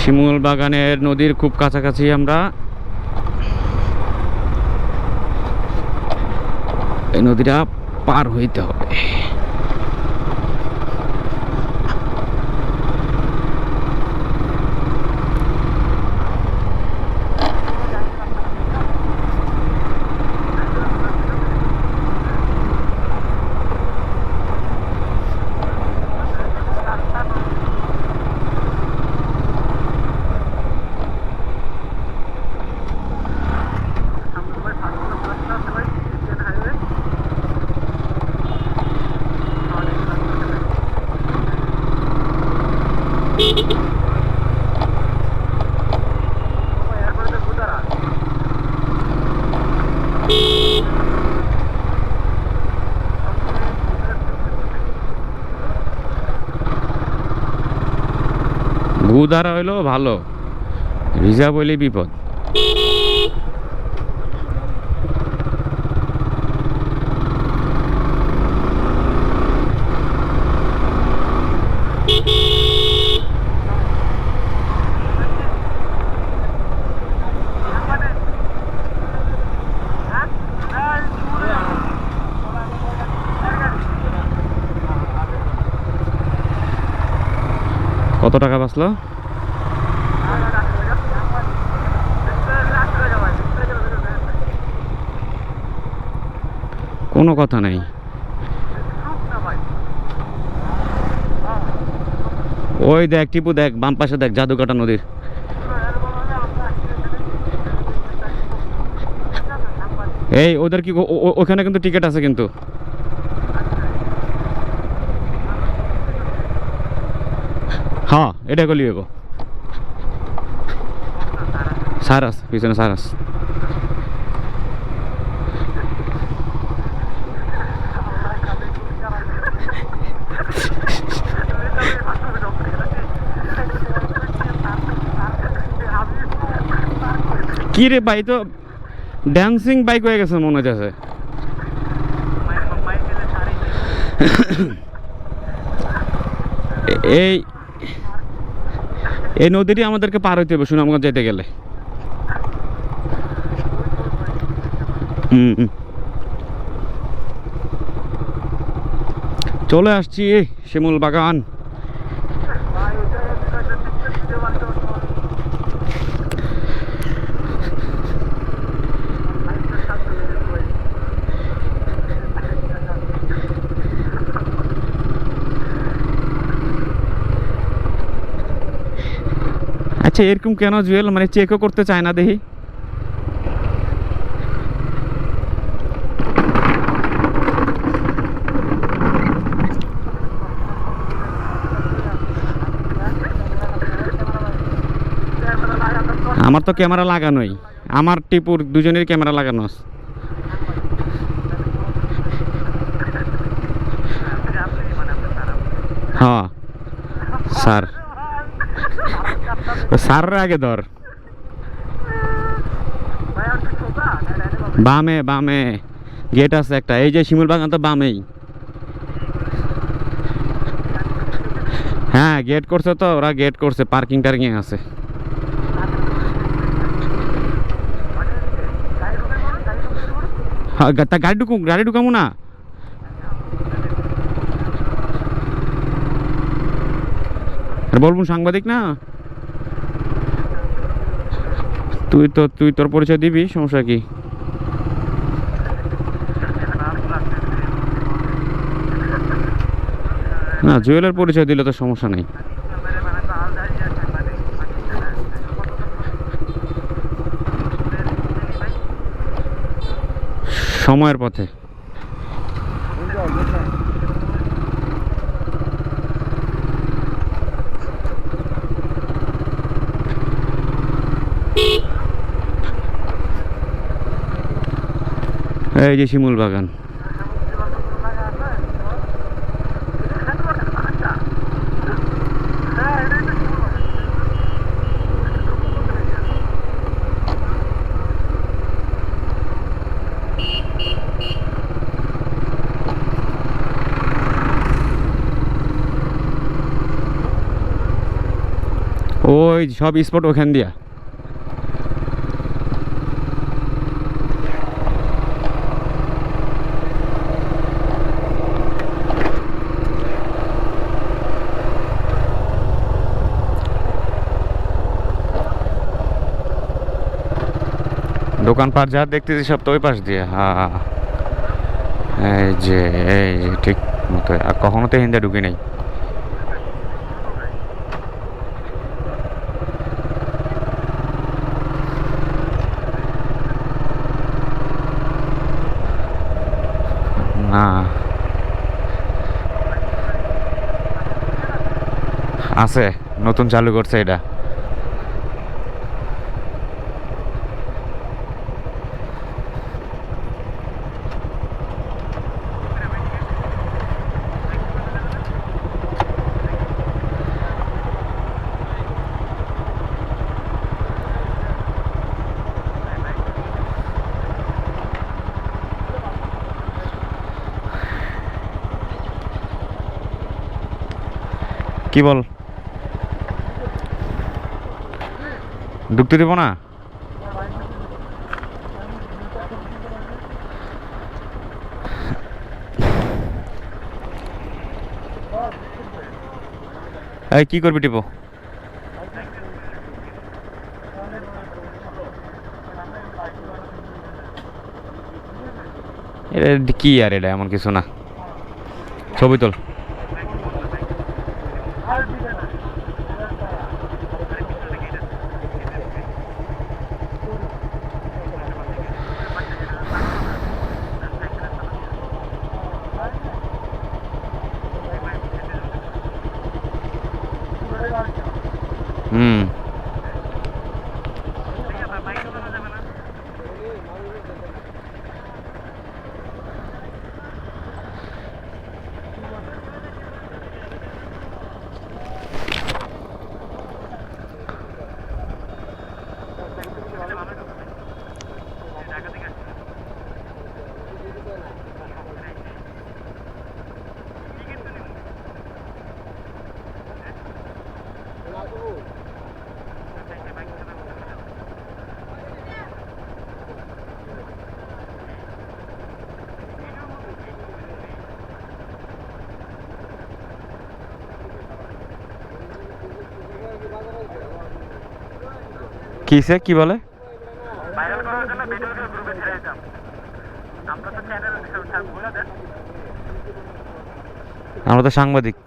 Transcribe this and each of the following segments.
শিমুল বাগানের নদীর খুব কাছাকাছি আমরা। এই নদীটা পার হইতে হবে। গুদারা হইলেও ভালো। ভিজা হইলে বিপদ। টাকা বাঁচলো? কোনো কথা নেই। ওই দেখ, টিপু দেখ, বাম পাশে দেখ জাদুকাটা নদীর। এই, ওদের কি ওখানে কিন্তু টিকিট আছে কিন্তু। হ্যাঁ এটা গলি গো সারাস, পিছনে সারাস। কি রে ভাই, তো ড্যান্সিং বাইক হয়ে গেছে মনে হচ্ছে এই এই নদীটি আমাদেরকে পার হইতে হবে সুনামগঞ্জ যেতে গেলে হুম। চলে আসছি শিমুল বাগান আচ্ছা এরকম কেন জুয়েল? মানে চেকও করতে চায় না, দেখি। আমার তো ক্যামেরা লাগানোই। আমার টিপুর দুজনের ক্যামেরা লাগানো। হ্যাঁ। স্যার। স্যার আগে ধর। বামে বামে। গেট আছে একটা। এই যে শিমুল বাগান তো বামেই। হ্যাঁ গেট করছে তো, ওরা গেট করছে। পার্কিং টার্কিং আছে। তা গাড়ি ঢুকু, গাড়ি ঢুকামো না? আর বলব সাংবাদিক না? তুই তো, তুই তোর পরিচয় দিবি, সমস্যা কি? না, জুয়েলের পরিচয় দিলে তো সমস্যা নেই। সময়ের পথে। এই যে শিমুল বাগান। ওই সব স্পট ওখান দিয়া। দোকানপাট যা দেখতেছি সব তো ওই পাশ দিয়ে। হ্যাঁ এই যে এই যে, ঠিক মতো। আর কখনো তো হিন্দে ঢুকি নাই। না। আছে, নতুন চালু করছে এটা। কি বল? ঢুকতে দেবো না? এই, কি করবি টিপো? কি আর এটা, এমন কিছু না। ছবি তোল। হুম কিসে কি বলে? ভাইরাল করার জন্য ভিডিওটা গ্রুপে ছেড়ে দিতাম। আমরা তো চ্যানেল বলে দেন। আমরা তো সাংবাদিক।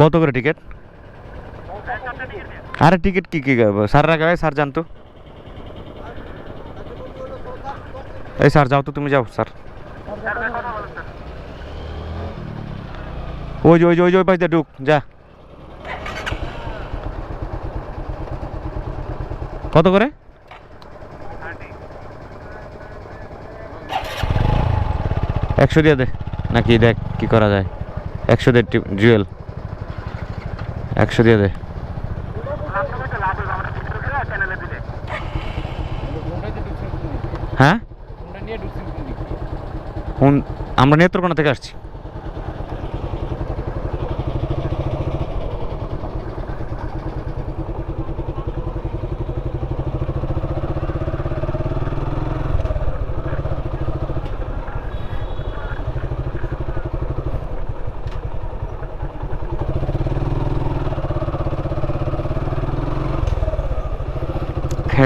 কত করে টিকিট স্যার চারটা টিকিট দিন আরে টিকিট কি কি স্যার রাখা স্যার জানতো। এই স্যার, যাও তো, তুমি যাও, স্যার। ওই যে ওই যে ওই যে, ওই পাশে ঢুক, যা। কত করে? একশো দিয়ে দে। নাকি দেখ কি করা যায়। একশো দে জুয়েল একশো দিয়ে দে লাভ হবে তো লাভ হবে আমরা ভিডিও করে চ্যানেলে দিলে হ্যাঁ কোন আমরা নেত্রকোনা থেকে আসছি।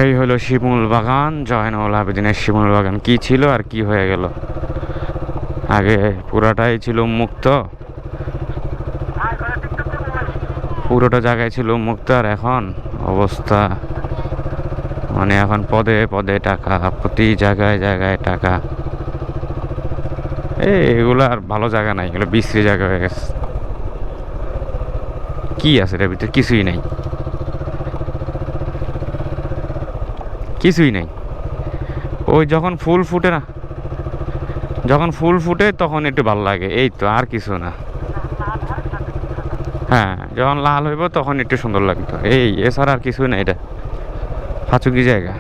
এই হলো শিমুল বাগান। জয়নুল আবেদিনের শিমুল বাগান কি ছিল আর কি হয়ে গেল? আগে পুরাটাই ছিল মুক্ত। পুরোটা জায়গায় ছিল মুক্ত আর এখন অবস্থা। মানে এখন পদে পদে টাকা, প্রতি জায়গায় জায়গায় টাকা। এই এগুলো আর ভালো জায়গা নাই, এগুলো বিশ্রী জায়গা হয়ে গেছে। কি আছে এর ভিতরে? কিছুই নাই। কিছুই নাই। ওই যখন ফুল ফুটে না যখন ফুল ফুটে তখন একটু ভালো লাগে। এই তো, আর কিছু না। হ্যাঁ যখন লাল হইব তখন একটু সুন্দর লাগতো। এই, এছাড়া আর কিছুই না এটা। ফাঁচুকি জায়গা।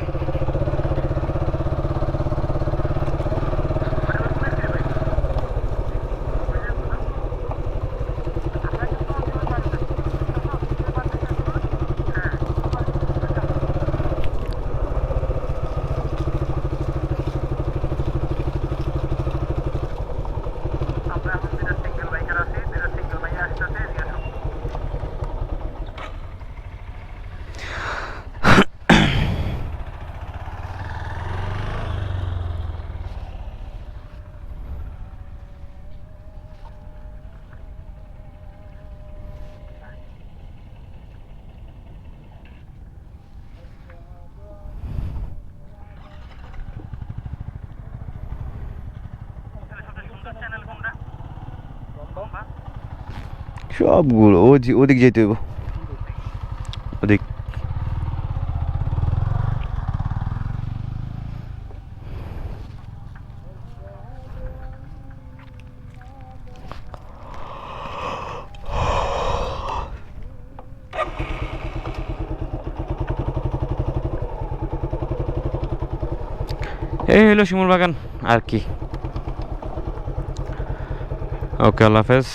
সবগুলো ওদি- ওদিক যেতে হইব। ওদিক। এই হলো শিমুল বাগান আর কি। ওকে আল্লাহ হাফেজ